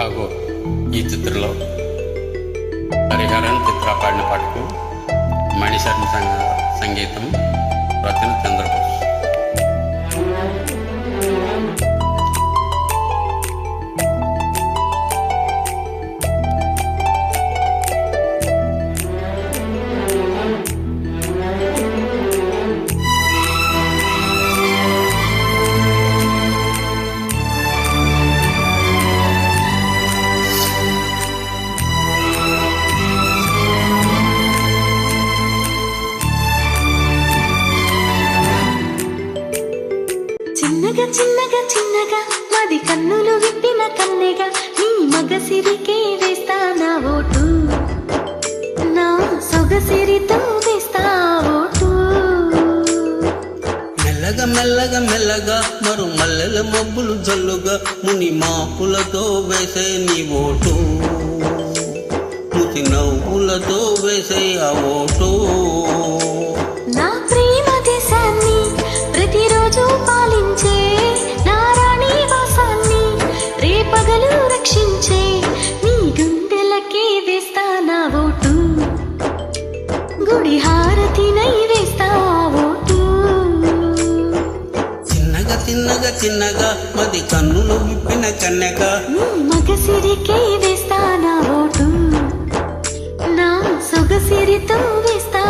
ఠాగూర్ ఈ చిత్రంలో హరిహరన్ చిత్ర పాడిన పాటకు మణిశర్మ సంగ సంగీతం. చిన్నగా చిన్నగా మాది కన్నులు విప్పిన కన్నెగా నీ మగసిరికే వేస్తా నా ఓటు. నా సొగసిరితో వేస్తా ఓటు. మెల్లగా మెల్లగా మెల్లగా మరు మల్లెల మబ్బులు జల్లుగా ముని మాపులతో వేసే నీ ఓటు. ముసి నవ్వులతో వేసే ఆ ఓటు. ఓటు గుడి హారతినై వేస్తా ఓటు చిన్నగా చిన్నగా చిన్నగా మది కన్నులు విప్పిన కన్నెగా నీ మగసిరికే వేస్తా నా ఓటు? నా సొగసిరితో వేస్తా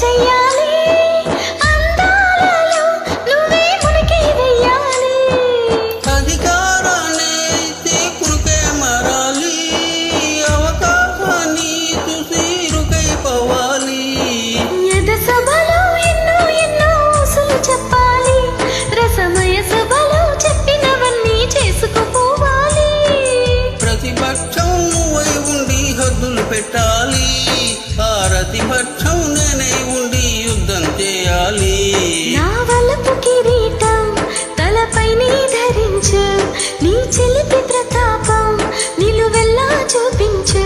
చెయ్యాలి. అందాలలో నువ్వే మునిగి వెయ్యాలి. అధికారాన్ని తీకురుకే మారాలి. అవకాశాన్ని చూసి రుకైపోవాలి ఎద సభలో ఎన్నో ఎన్నో ఊసులు చెప్పాలి. రసమయ సభలో చెప్పినవన్నీ చేసుకుపోవాలి. ప్రతిపక్షం నువ్వై ఉండి హద్దులు పెట్టాలి. ఆ ప్రతిపక్షం ప్రతాపం నిలువెల్లా చూపించు.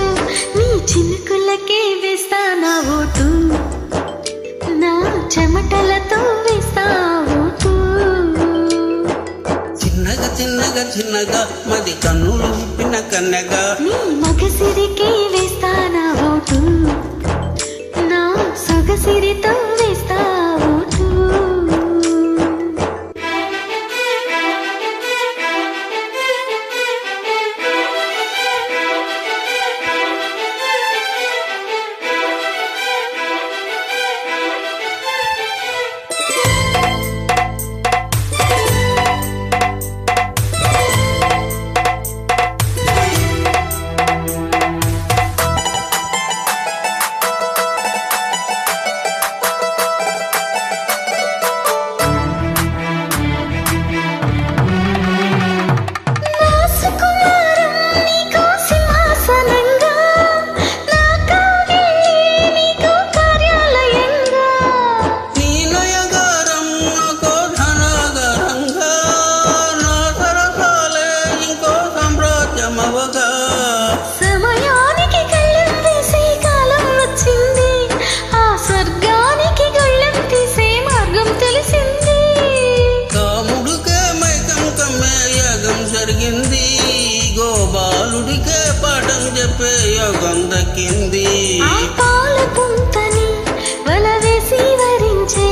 నీ చినుకులకే వేస్తా నా ఓటు నా చెమటలతో వేస్తా ఓటు చిన్నగా చిన్నగా చిన్నగా మది కన్నులు విప్పిన కన్నెగా. నీ మగసిరికే వేస్తా నా ఓటు నా సొగసిరితో చెప్పే యోగం దక్కింది. పాల పుంతని వల వేసి వరించే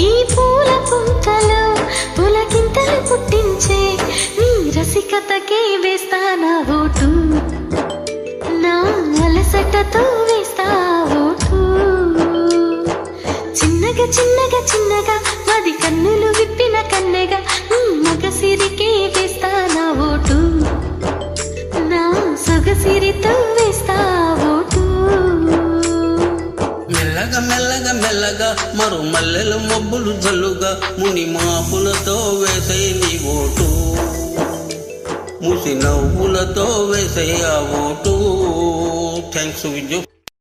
ఈ పూల పుంతలో పులకింతలు పుట్టించే నీ రసికతకే వేస్తా నా ఓటు నా అలసటతో వేస్తా ఓటు చిన్నగా చిన్నగా చిన్న మెల్లగా మరు మల్లెల మబ్బులు జల్లుగా ముని మాపులతో వేసే నీ ఓటు. ముసి నవ్వులతో వేసే ఆ ఓటు. థ్యాంక్స్ విజు.